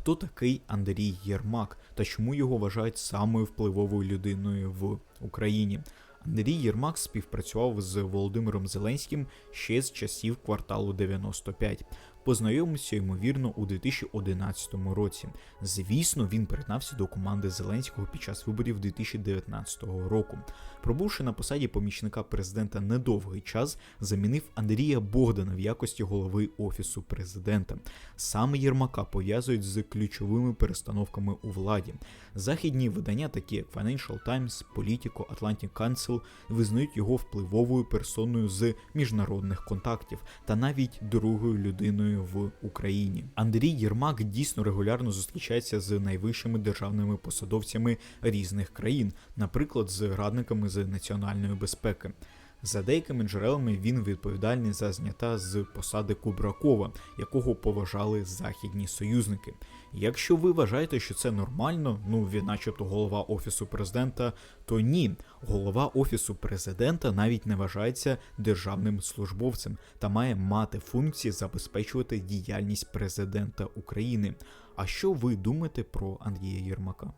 хто такий Андрій Єрмак та чому його вважають самою впливовою людиною в Україні. Андрій Єрмак співпрацював з Володимиром Зеленським ще з часів кварталу 95. Познайомився ймовірно у 2011 році. Звісно, він приєднався до команди Зеленського під час виборів 2019 року. Пробувши на посаді помічника президента недовгий час, замінив Андрія Богдана в якості голови офісу президента. Саме Єрмака пов'язують з ключовими перестановками у владі. Західні видання, такі як Financial Times, Politico, Atlantic Council, визнають його впливовою персоною з міжнародних контактів та навіть другою людиною в Україні. Андрій Єрмак дійсно регулярно зустрічається з найвищими державними посадовцями різних країн, наприклад, з радниками з національної безпеки. За деякими джерелами він відповідальний за зняття з посади Кубракова, якого поважали західні союзники. Якщо ви вважаєте, що це нормально, ну він начебто голова офісу президента, то ні, голова офісу президента навіть не вважається державним службовцем та має мати функції забезпечувати діяльність президента України. А що ви думаєте про Андрія Єрмака?